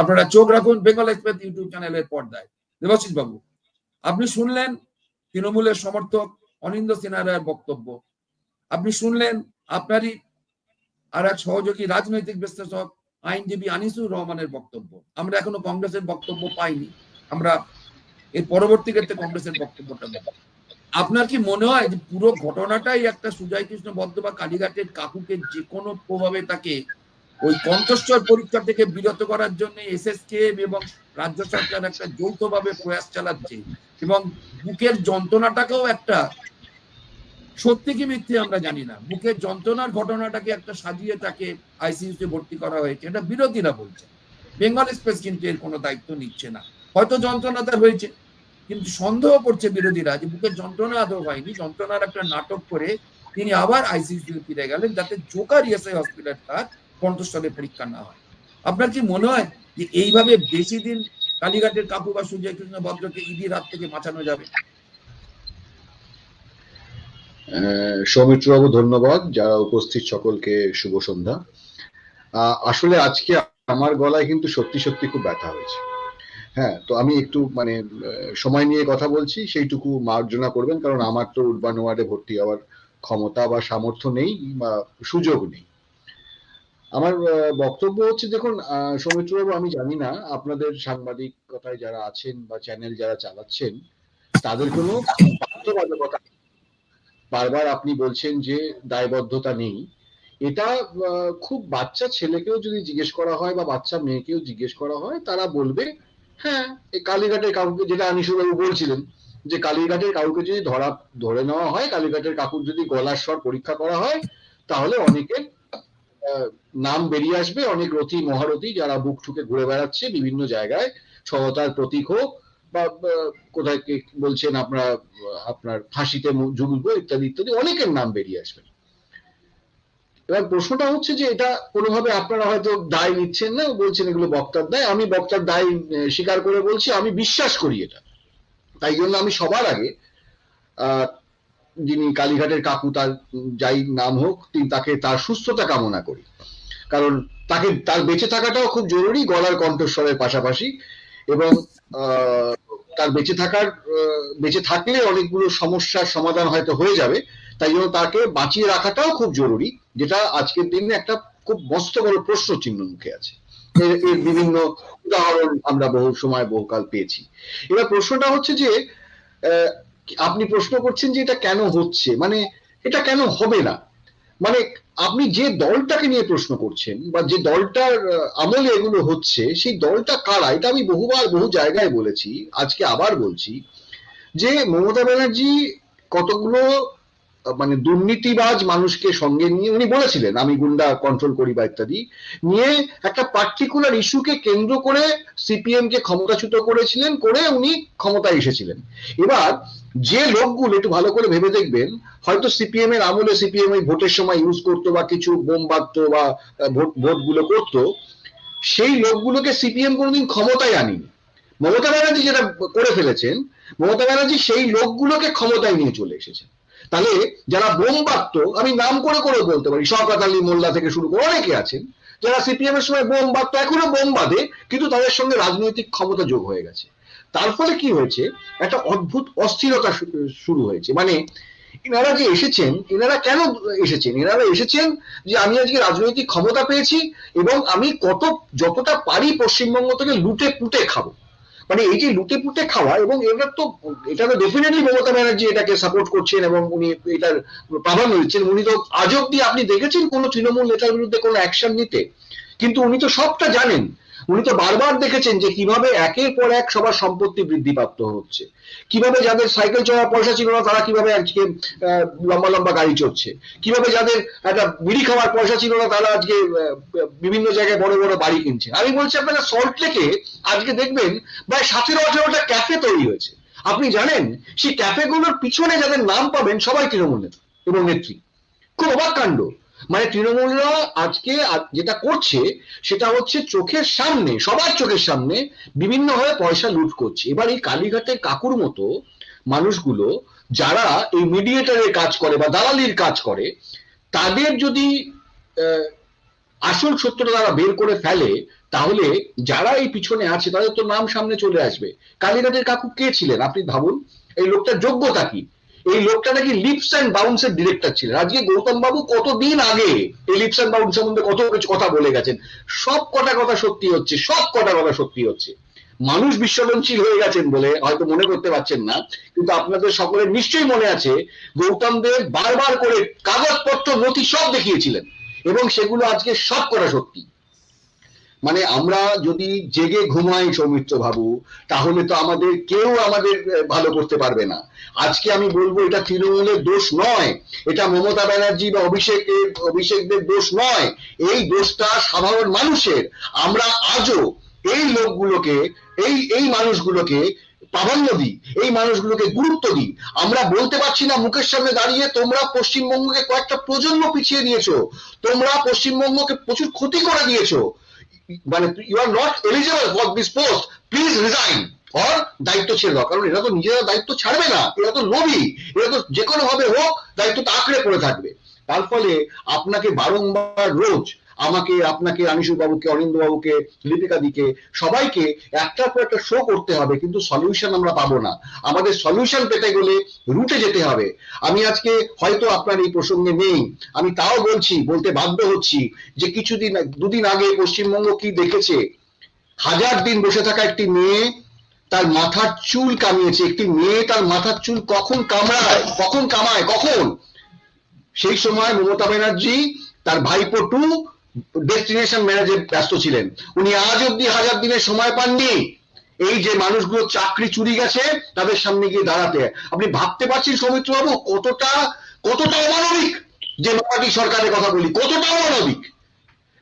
আপনারা চোখ রাখুন বেঙ্গল এক্সপ্রেস ইউটিউব চ্যানেলের পর্দায়। দেবাশিস বাবু, আপনি শুনলেন তৃণমূলের সমর্থক অনিন্দ সিনহার বক্তব্য। আপনি শুনলেন আপনারই আর এক সহযোগী রাজনৈতিক বিশ্লেষক আইনজীবী আনিসুর রহমানের বক্তব্য। আমরা এখনও কংগ্রেসের বক্তব্য পাইনি। আমরা এর পরবর্তী ক্ষেত্রে কংগ্রেসের বক্তব্যটা দেব। আপনার কি মনে হয় যে পুরো ঘটনাটাই একটা সুজয় কৃষ্ণ বদ্ধ বা কালীঘাটের কাকুকে যে কোনো প্রভাবে তাকে ওই কণ্ঠস্বর পরীক্ষা থেকে বিরত করার জন্য এসএসকে এবং রাজ্য সরকার একটা যৌথভাবে প্রয়াস চালাচ্ছে এবং বুকের যন্ত্রণাটাকেও একটা সত্যি কি মিথ্যে আমরা জানি না। বুকের যন্ত্রণার ঘটনাটাকে একটা সাজিয়ে তাকে আইসিইউতে ভর্তি করা হয়েছে। এটা বিরোধীরা বলছে। বেঙ্গল এক্সপ্রেস কিন্তু এর কোনো দায়িত্ব নিচ্ছে না। হয়তো যন্ত্রণা তার হয়েছে, কিন্তু সন্দেহ করছে বিরোধীরা যে বুকের যন্ত্রণা আদৌ হয়নি। যন্ত্রণার একটা নাটক করে তিনি আবার আইসিইউ ফিরে গেলেন, যাতে জোকার ইএসআই হসপিটাল তার কণ্ঠস্থলে পরীক্ষা না হয়। আপনার কি মনে হয় যে এইভাবে বেশি দিন কালীঘাটের কাকু বা সুজয় কৃষ্ণ ভদ্রকে ইডির হাত থেকে বাঁচানো যাবে? সৌমিত্রবাবু, ধন্যবাদ। যারা উপস্থিত, সকলকে শুভ সন্ধ্যা। আসলে আজকে আমার গলায় কিন্তু সত্যি সত্যি খুব ব্যথা হয়েছে। হ্যাঁ তো আমি একটু মানে সময় নিয়ে কথা বলছি, সেইটুকু মার্জনা করবেন, কারণ আমার তো উর্বান ওয়ার্ডে ভর্তি হওয়ার ক্ষমতা বা সামর্থ্য নেই বা সুযোগ নেই। আমার বক্তব্য হচ্ছে দেখুন সৌমিত্রবাবু, আমি জানি না আপনাদের সাংবাদিকতায় যারা আছেন বা চ্যানেল যারা চালাচ্ছেন, তাদের কোনো বাধ্যবাধকতা বারবার আপনি বলছেন যে দায়বদ্ধতা নেই। এটা খুব বাচ্চা ছেলেকেও যদি জিজ্ঞেস করা হয় বা বাচ্চা মেয়েকেও জিজ্ঞেস করা হয়, তারা বলবে হ্যাঁ কালীঘাটের কাউকে যেটা আনিসুবাবু বলছিলেন, যে কালীঘাটের কাউকে যদি ধরা, ধরে নেওয়া হয়, কালীঘাটের কাকুর যদি গলার স্বর পরীক্ষা করা হয়, তাহলে অনেকের নাম বেরিয়ে আসবে। অনেক রথী, মহারথী যারা বুক ঠুকে ঘুরে বেড়াচ্ছে বিভিন্ন জায়গায়। সহতার প্রতীক হোক বা কোথায় বলছেন আপনার আপনার ফাঁসিতে ঝুলবো ইত্যাদি ইত্যাদি, অনেকের নাম বেরিয়ে আসবে। এবার প্রশ্নটা হচ্ছে যে এটা কোনোভাবে আপনারা হয়তো দায় নিচ্ছেন না, বলছেন এগুলো বক্তার দায়। আমি বক্তার দায় স্বীকার করে বলছি, আমি বিশ্বাস করি এটা। তাই জন্য আমি সবার আগে যিনি কালীঘাটের কাকু, তার যাই নাম হোক, তিনি তাকে তার সুস্থতা কামনা করি। কারণ তাকে, তার বেঁচে থাকাটাও খুব জরুরি গলার কণ্ঠস্বরের পাশাপাশি এবং তার বেঁচে থাকার বেঁচে থাকলে অনেকগুলো সমস্যার সমাধান হয়তো হয়ে যাবে। তাই জন্য তাকে বাঁচিয়ে রাখাটাও খুব জরুরি, যেটা আজকের দিনে একটা খুব মস্ত বড় প্রশ্ন চিহ্ন মুখে আছে। এর এর বিভিন্ন উদাহরণ আমরা বহু সময়, বহুকাল পেয়েছি। এবার প্রশ্নটা হচ্ছে যে আপনি প্রশ্ন করছেন যে এটা কেন হচ্ছে? মানে এটা কেন হবে না? মানে আপনি যে দলটাকে নিয়ে প্রশ্ন করছেন বা যে দলটার আমলে এগুলো হচ্ছে, সেই দলটা কারা? এটা আমি বহুবার বহু জায়গায় বলেছি, আজকে আবার বলছি যে মমতা ব্যানার্জি কতগুলো মানে দুর্নীতিবাজ মানুষকে সঙ্গে নিয়ে, উনি বলেছিলেন, আমি গুন্ডা কন্ট্রোল করি বা ইত্যাদি, নিয়ে একটা পার্টিকুলার ইস্যুকে কেন্দ্র করে সিপিএম কে ক্ষমতাচ্যুত করেছিলেন, করে উনি ক্ষমতায় এসেছিলেন। এবার যে লোকগুলো একটু ভালো করে ভেবে দেখবেন, হয়তো সিপিএম এর আমলে সিপিএম ওই ভোটের সময় ইউজ করতো বা কিছু বোম বাঁধতো বা ভোট, ভোটগুলো করতো, সেই লোকগুলোকে সিপিএম কোনোদিন ক্ষমতায় আনিনি। মমতা ব্যানার্জি যেটা করে ফেলেছেন, মমতা ব্যানার্জি সেই লোকগুলোকে ক্ষমতায় নিয়ে চলে এসেছেন। তাহলে যারা বোম বাঁধত, আমি নাম করে করে বলতে পারি, শওকাত আলী মোল্লা থেকে শুরু করে অনেকে আছেন, যারা সিপিএম এর সময় বোম বাঁধত, এখনও বোম বাঁধে, কিন্তু তাদের সঙ্গে রাজনৈতিক ক্ষমতা যোগ হয়ে গেছে। তার ফলে কি হয়েছে? একটা অদ্ভুত অস্থিরতা শুরু হয়েছে। মানে এনারা যে এসেছেন এনারা কেন এসেছেন? এনারা এসেছেন যে আমি আজকে রাজনৈতিক ক্ষমতা পেয়েছি এবং আমি কত, যতটা পারি পশ্চিমবঙ্গ থেকে লুটে পুটে খাব। মানে এই যে লুটে পুটে খাওয়া এবং এটা তো এটা তো ডেফিনেটলি মমতা ব্যানার্জি এটাকে সাপোর্ট করছেন এবং উনি এটার প্রাধান্য দিচ্ছেন। উনি তো আজ অব্দি আপনি দেখেছেন কোন তৃণমূল নেতার বিরুদ্ধে কোনো অ্যাকশন নিতে। কিন্তু উনি তো সবটা জানেন। উনি তো বারবার দেখেছেন যে কীভাবে একের পর এক সবার সম্পত্তি বৃদ্ধি প্রাপ্ত হচ্ছে। কীভাবে যাদের সাইকেল চড়ার পয়সা ছিল না, তারা কীভাবে আজকে লম্বা লম্বা গাড়ি চড়ছে। কীভাবে যাদের একটা বিড়ি খাওয়ার পয়সা ছিল না, তারা আজকে বিভিন্ন জায়গায় বড় বড় বাড়ি কিনছে। আমি বলছি, আপনারা সল্ট লেকে আজকে দেখবেন, প্রায় সতেরো আঠেরোটা ক্যাফে তৈরি হয়েছে। আপনি জানেন, সেই ক্যাফেগুলোর পিছনে যাদের নাম পাবেন সবাই তৃণমূল নেতা এবং নেত্রী। খুব অবাক কাণ্ড। মানে তৃণমূলরা আজকে যেটা করছে, সেটা হচ্ছে চোখের সামনে, সবার চোখের সামনে বিভিন্ন ভাবে পয়সা লুট করছে। এবার এই কালীঘাটের কাকুর মতো মানুষগুলো যারা এই মিডিয়েটারের কাজ করে বা দালালির কাজ করে, তাদের যদি আসল সত্যটা তারা বের করে ফেলে, তাহলে যারা এই পিছনে আছে তাদের তো নাম সামনে চলে আসবে। কালীঘাটের কাকু কে ছিলেন? আপনি ভাবুন, এই লোকটার যোগ্যতা কি? এই লোকটা নাকি লিপস অ্যান্ড বাউন্সের ডিরেক্টর ছিলেন আজকে গৌতম বাবু কতদিন আগে এই লিপস অ্যান্ড বাউন্স সম্বন্ধে কত কিছু কথা বলে গেছেন। সব কটা কথা সত্যি হচ্ছে, সব কটা কথা সত্যি হচ্ছে। মানুষ বিশ্বরঞ্চিল হয়ে গেছেন বলে হয়তো মনে করতে পারছেন না, কিন্তু আপনাদের সকলের নিশ্চয়ই মনে আছে, গৌতম দেব বারবার করে কাগজপত্র, নথি সব দেখিয়েছিলেন। এবং সেগুলো আজকে সব করা সত্যি। মানে আমরা যদি জেগে ঘুমাই সৌমিত্র বাবু, তাহলে তো আমাদের কেউ আমাদের ভালো করতে পারবে না। আজকে আমি বলব, এটা তৃণমূলের দোষ নয়। এটা মমতা ব্যানার্জি বা অভিষেকের, অভিষেকদের দোষ নয়। এই দোষটা সাধারণ মানুষের। আমরা আজও এই লোকগুলোকে, এই এই মানুষগুলোকে প্রাধান্য দিই, এই মানুষগুলোকে গুরুত্ব দিই। আমরা বলতে পারছি না মুখের সামনে দাঁড়িয়ে তোমরা পশ্চিমবঙ্গকে কয়েকটা প্রজন্ম পিছিয়ে দিয়েছ। তোমরা পশ্চিমবঙ্গকে প্রচুর ক্ষতি করে দিয়েছ। মানে you are not eligible for this post please resign or দায়িত্ব ছেড়ে দাও। কারণ এরা তো নিজেরা দায়িত্ব ছাড়বে না। এরা তো লোভী। এরা তো যে কোনো ভাবে হোক দায়িত্বটা আঁকড়ে পড়ে থাকবে। তার ফলে আপনাকে বারংবার রোজ আমাকে, আপনাকে আনিসু বাবুকে অনিন্দ বাবুকে লিপিকা দিকে সবাইকে একটার পর একটা শো করতে হবে, কিন্তু সলিউশন আমরা পাবো না। আমাদের সলিউশন পেতে গেলে রুটে যেতে হবে। আমি আজকে হয়তো আপনার এই প্রসঙ্গে নেই, আমি তাও বলছি, বলতে বাধ্য হচ্ছি যে কিছুদিন, দুদিন আগে পশ্চিমবঙ্গ কি দেখেছে? হাজার দিন বসে থাকা একটি মেয়ে, তার মাথার চুল কামিয়েছে। একটি মেয়ে তার মাথার চুল কখন কামড়ায়? কখন কামায়? কখন? সেই সময় মমতা ব্যানার্জি, তার ভাইপো টু ডেস্টিনেশন ম্যানেজে ব্যস্ত ছিলেন। উনি আজ অব্দি হাজার দিনের সময় পাননি। এই যে মানুষগুলো চাকরি চুরি গেছে, তাদের সামনে গিয়ে দাঁড়াতে। আপনি ভাবতে পারছেন সৌমিত্র বাবু কতটা কতটা অমানবিক? যে মামাটি সরকারের কথা বলি, কতটা অমানবিক?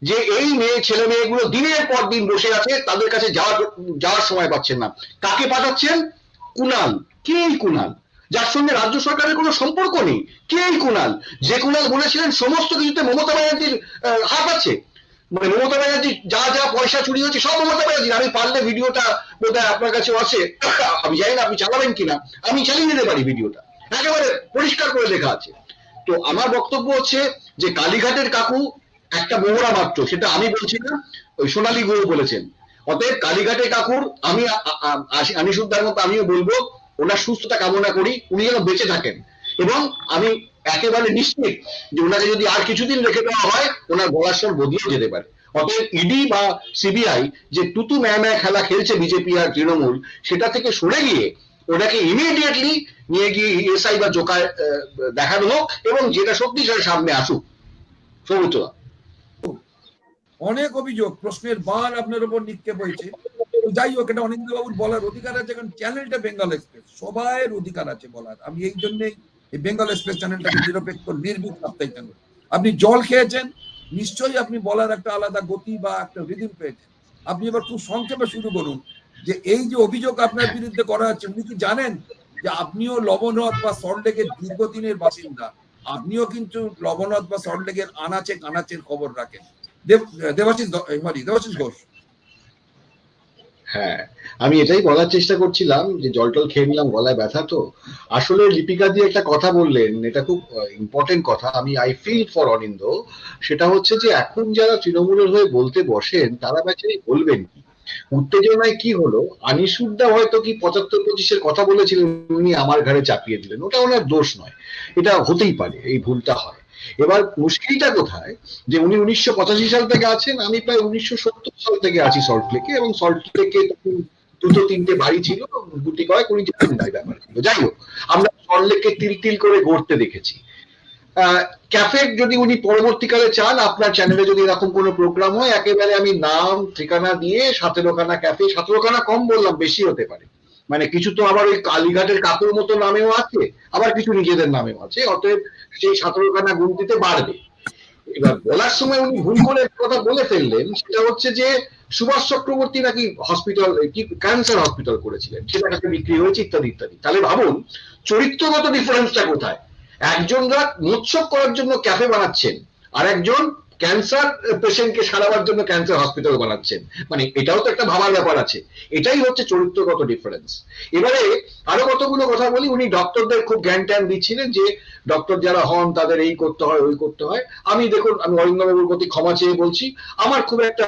যে এই মেয়ে, ছেলে মেয়েগুলো দিনের পর দিন বসে আছে, তাদের কাছে যাওয়ার যাওয়ার সময় পাচ্ছেন না। কাকে পাঠাচ্ছেন? কুনাল। কে কুনাল? যার সঙ্গে রাজ্য সরকারের কোনো সম্পর্ক নেই। কে এই কুনাল যে কুনাল বলেছিলেন সমস্ত কিছুতে মমতা ব্যানার্জির হাত আছে। মানে মমতা ব্যানার্জি যা যা পয়সা চুরি হচ্ছে সব মমতা ব্যানার্জি আমি পারলে ভিডিওটা বোধহয় আপনার কাছে আছে। আমি জানি না আপনি চালাবেন কিনা। আমি চালিয়ে নিতে পারি ভিডিওটা। একেবারে পরিষ্কার করে লেখা আছে। তো আমার বক্তব্য হচ্ছে যে কালীঘাটের কাকু একটা মোহরা মাত্র, সেটা আমি বলছি না, ওই সোনালী গুরু বলেছেন। অতএব কালীঘাটের কাকুর আমি, আ- আ- আ- মতো আমিও বলব ওনার সুস্থতা কামনা করি, উনি যেন বেঁচে থাকেন। এবং আমি একেবারে নিশ্চিত যে ওনাকে যদি আর কিছুদিন রেখে দেওয়া হয়, ওনার গলার স্বর বদলেও যেতে পারে। অতএব ইডি বা সিবিআই যে তুতু ম্যা খেলা খেলছে বিজেপি আর তৃণমূল, সেটা থেকে সরে গিয়ে ওনাকে ইমিডিয়েটলি নিয়ে গিয়ে এসআই বা জোকায় দেখানো হোক এবং যেটা সত্যি সেটা সামনে আসুক। সৌমিত্রদা অনেক অভিযোগ, প্রশ্নের বার আপনার উপর নিক্ষেপ হয়েছে। যাই হোক, এটা অনিন্দবাবুর বলার অধিকার আছে। কারণ চ্যানেলটা বেঙ্গল এক্সপ্রেস সবাইয়ের অধিকার আছে বলার। আমি এই জন্যই এই বেঙ্গল এক্সপ্রেস চ্যানেলটাকে নিরপেক্ষ, নির্ভীক সাপ্তাহিক চ্যানেল আপনি জল খেয়েছেন, নিশ্চয়ই আপনি বলার একটা আলাদা গতি বা একটা রিদিম পেয়েছেন। আপনি এবার খুব সংক্ষেপে শুরু করুন যে এই যে অভিযোগ আপনার বিরুদ্ধে করা হচ্ছে, উনি কি জানেন যে আপনিও লবণহট বা সল্টলেকের দীর্ঘদিনের বাসিন্দা? আপনিও কিন্তু লবণহট বা সল্টলেকের আনাচে কানাচের খবর রাখেন। দেব, দেবাশিস দেবাশিস ঘোষ। হ্যাঁ আমি এটাই বলার চেষ্টা করছিলাম যে জল টল খেয়ে নিলাম, গলায় ব্যথা তো। আসলে লিপিকা দিয়ে একটা কথা বললেন, এটা খুব ইম্পর্টেন্ট কথা। আমি আই ফিল ফর অনিন্দ। সেটা হচ্ছে যে এখন যারা তৃণমূলের হয়ে বলতে বসেন, তারা ব্যাচে বলবেন কি? উত্তেজনায় কি হলো? আনিসুদ্দা হয়তো কি পঁচাত্তর পঁচিশের কথা বলেছিলেন, উনি আমার ঘরে চাপিয়ে দিলেন। ওটা ওনার দোষ নয়। এটা হতেই পারে, এই ভুলটা হয়। এবার মুশকিলটা কোথায়? যে উনি উনিশশো পঁচাশি সাল থেকে আছেন, আমি প্রায় উনিশশো সত্তর সাল থেকে আছি সল্ট লেকে এবং সল্ট লেকে তখন দুটো তিনটে বাড়ি ছিল গুটি কয়েক উনি জানেন না ব্যাপার। যাই হোক, আমরা সল্ট লেকে তিল তিল করে গড়তে দেখেছি। ক্যাফে যদি উনি পরবর্তীকালে চান, আপনার চ্যানেলে যদি এরকম কোনো প্রোগ্রাম হয়, একেবারে আমি নাম, ঠিকানা দিয়ে সাতেরোখানা ক্যাফে সাতেরোখানা কম বললাম, বেশি হতে পারে। মানে কিছু তো আবার ওই কালীঘাটের কাকুর মতো নামেও আছে, আবার কিছু নিজেদের নামেও আছে, অতএব সেই সতেরোখানা গুনতিতে বাড়বে। এবার বলার সময় উনি ভুল করে কথা বলে ফেললেন, সেটা হচ্ছে যে সুভাষ চক্রবর্তী নাকি হসপিটাল কি ক্যান্সার হসপিটাল করেছিলেন সেটা নাকি বিক্রি হয়েছে ইত্যাদি ইত্যাদি। তাহলে ভাবুন, চরিত্রগত ডিফারেন্সটা কোথায়? একজনরা মোৎসব করার জন্য ক্যাফে বানাচ্ছেন আর একজন ক্যান্সার পেশেন্টকে সারাবার জন্য ক্যান্সার হসপিটাল বানাচ্ছেন। মানে এটাও তো একটা ভাবার ব্যাপার আছে। এটাই হচ্ছে চরিত্রগত ডিফারেন্স এবারে আরও কতগুলো কথা বলি, উনি ডক্টরদের খুব জ্ঞান ট্যান দিচ্ছিলেন যে ডক্টর যারা হন, তাদের এই করতে হয়, ওই করতে হয়। আমি দেখুন, আমি অরিন্দবাবুর প্রতি ক্ষমা চেয়ে বলছি, আমার খুব একটা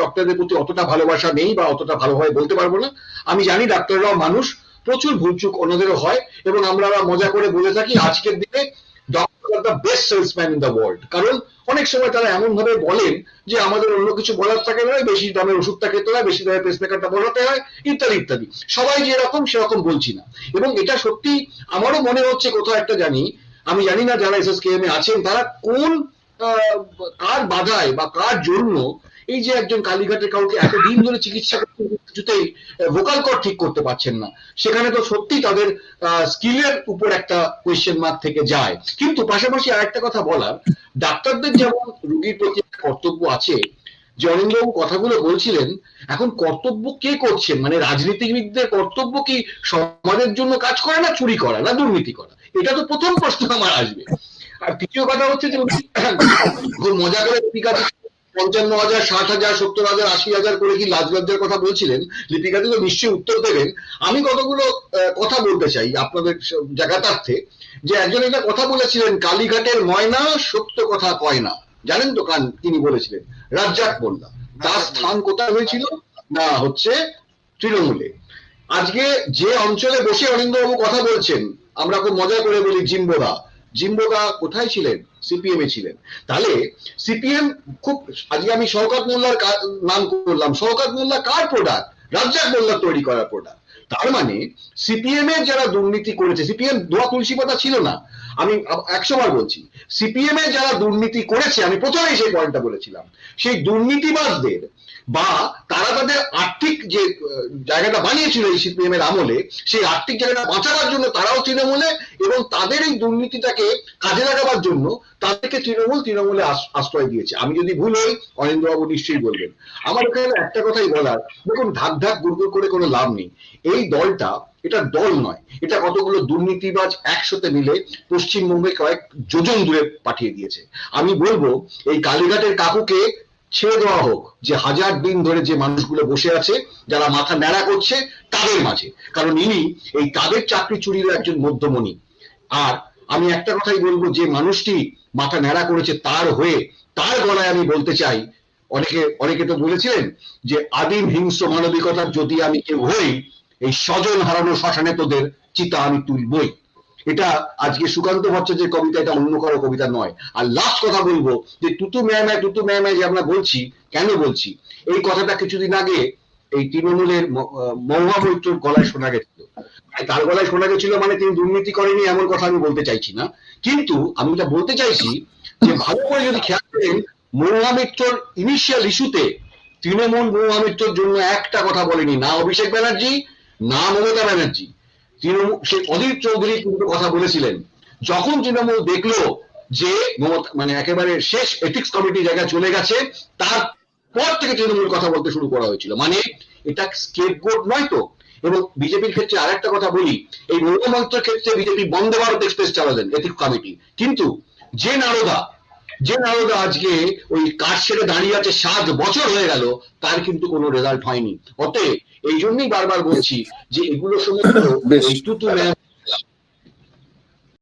ডক্টরদের প্রতি অতটা ভালোবাসা নেই বা অতটা ভালোভাবে বলতে পারব না। আমি জানি ডাক্তাররাও মানুষ, প্রচুর ভুলচুক অন্যদেরও হয় এবং আমরা মজা করে বলে থাকি, আজকের দিনে are the best salesman in the world কারণ অনেক সময় তারা এমন ভাবে বলেন যে আমাদের অন্য কিছু বলার থাকে না, বেশি দামের ওষুধটা খেতে হয়, বেশি দামের পেসমেকারটা বলাতে হয়, ইত্যাদি ইত্যাদি। সবাই যেরকম, সেরকম বলছি না। এবং এটা সত্যি আমারও মনে হচ্ছে কোথাও একটা জানি, আমি জানি না যারা এম এ আছেন, তারা কোন কার বাধায় বা কার জন্য এই যে একজন কালীঘাটের কাউকে এতদিন ধরে চিকিৎসা কিছুতেই ভোকাল কর ঠিক করতে পারছেন না। সেখানে তো সত্যি তাদের স্কিলের উপর একটা কোয়েশ্চেন মার্ক থেকে যায়। কিন্তু পাশাপাশি আরেকটা কথা বলার, ডাক্তারদের যেমন রুগীর প্রতি কর্তব্য আছে, যে কথাগুলো বলছিলেন, এখন কর্তব্য কে করছেন মানে রাজনীতিবিদদের কর্তব্য কি সমাজের জন্য কাজ করা না চুরি করা, না দুর্নীতি করা? এটা তো প্রথম প্রশ্ন আমার আসবে। আর দ্বিতীয় কথা হচ্ছে যে মজা করে পঞ্চান্ন হাজার ষাট হাজার সত্তর হাজার আশি হাজার করে কি লাজ লজ্জার কথা বলছিলেন? লিপিকা তো নিশ্চয়ই উত্তর দেবেন। আমি কতগুলো কথা বলতে চাই আপনাদের জায়গাতার্থে যে একজন একটা কথা বলেছিলেন কালীঘাটের ময়না সত্য কথা কয় না। জানেন তো কান তিনি বলেছিলেন রাজ্জাক মোল্লা। তার স্থান কোথায় হয়েছিল? না হচ্ছে তৃণমূলে। আজকে যে অঞ্চলে বসে অরিন্দবাবু কথা বলছেন আমরা খুব মজা করে বলি জিম্বোদা। জিম্বোদা কোথায় ছিলেন? সিপিএম এ ছিলেন। তাহলে সিপিএম খুব, আজকে আমি শওকত মোল্লার নাম করলাম। শওকত মোল্লা কার প্রোডাক্ট রাজ্জাক মোল্লা তৈরি করা প্রোডাক্ট তার মানে সিপিএম এর যারা দুর্নীতি করেছে সিপিএম দোয়া তুলসী পাতা ছিল না। আমি একশো বার বলছি সিপিএম এ যারা দুর্নীতি করেছে, আমি প্রথমেই সেই পয়েন্টটা বলেছিলাম। সেই দুর্নীতিবাজদের বা তারা তাদের আর্থিক যে জায়গাটা বানিয়েছিল এই সিপিএম এর আমলে, সেই আর্থিক জায়গাটা বাঁচাবার জন্য তারাও তৃণমূলে এবং তাদের এই দুর্নীতিটাকে কাজে লাগাবার জন্য তাদেরকে তৃণমূল তৃণমূলে আশ্রয় দিয়েছে। আমি যদি ভুল হই অরিন্দবাবু নিশ্চয়ই বলবেন। আমার এখানে একটা কথাই বলার, দেখুন ধাক ঢাক গুড়গুড় করে কোনো লাভ নেই। এই দলটা, এটা দল নয়, এটা কতগুলো দুর্নীতিবাজ একসাথে মিলে পশ্চিমবঙ্গে কয়েক যোজন দূরে পাঠিয়ে দিয়েছে। আমি বলব, এই কালীঘাটের কাকুকে ছেড়ে দেওয়া হোক যে হাজার দিন ধরে যে মানুষগুলো বসে আছে, যারা মাথা ন্যাড়া করছে তাদের মাঝে। কারণ ইনি এই তাদের চাকরি চুরির একজন মধ্যমণি। আর আমি একটা কথাই বলব, যে মানুষটি মাথা ন্যাড়া করেছে তার হয়ে, তার গলায় আমি বলতে চাই, অনেকে অনেকে তো বলেছিলেন যে আদিম হিংস্র মানবিকতার যদি আমি কেউ হই, এই স্বজন হারানো শ্মশানে তোদের চিতা আমি তুলবই। এটা আজকে সুকান্ত ভট্টাচার্যের কবিতা, এটা অন্য কারও কবিতা নয়। আর লাস্ট কথা বলব যে তুতু ম্যায় তুতু ম্যায় যে আমরা বলছি, কেন বলছি? এই কথাটা কিছুদিন আগে এই তৃণমূলের মহুয়া মৈত্রর গলায় শোনা গেছিল। তার গলায় শোনা গেছিল মানে তিনি দুর্নীতি করেনি এমন কথা আমি বলতে চাইছি না। কিন্তু আমি এটা বলতে চাইছি যে ভালো করে যদি খেয়াল করেন, মহুয়া মৈত্রর ইনিশিয়াল ইস্যুতে তৃণমূল মহুয়া মৈত্রর জন্য একটা কথা বলেনি, না অভিষেক ব্যানার্জি, না মমতা ব্যানার্জি। তৃণমূল, সে অধীর চৌধুরী কিন্তু কথা বলেছিলেন। যখন তৃণমূল দেখল যে মানে একেবারে শেষ এথিক্স কমিটি জায়গায় চলে গেছে, তারপর থেকে তৃণমূল কথা বলতে শুরু করা হয়েছিল। মানে এটা স্কেপগোট নয় তো? এবং বিজেপির ক্ষেত্রে আরেকটা কথা বলি, এই মৌলমন্ত্রের ক্ষেত্রে বিজেপি বন্দে ভারত এক্সপ্রেস চালালেন এথিক্স কমিটি কিন্তু যে নারদা যে নারদা আজকে ওই কাজ ছেড়ে দাঁড়িয়ে আছে, সাত বছর হয়ে গেল, তার কিন্তু কোনো রেজাল্ট হয়নি। অতএব এই জন্যই বারবার বলছি যে এগুলো সমস্ত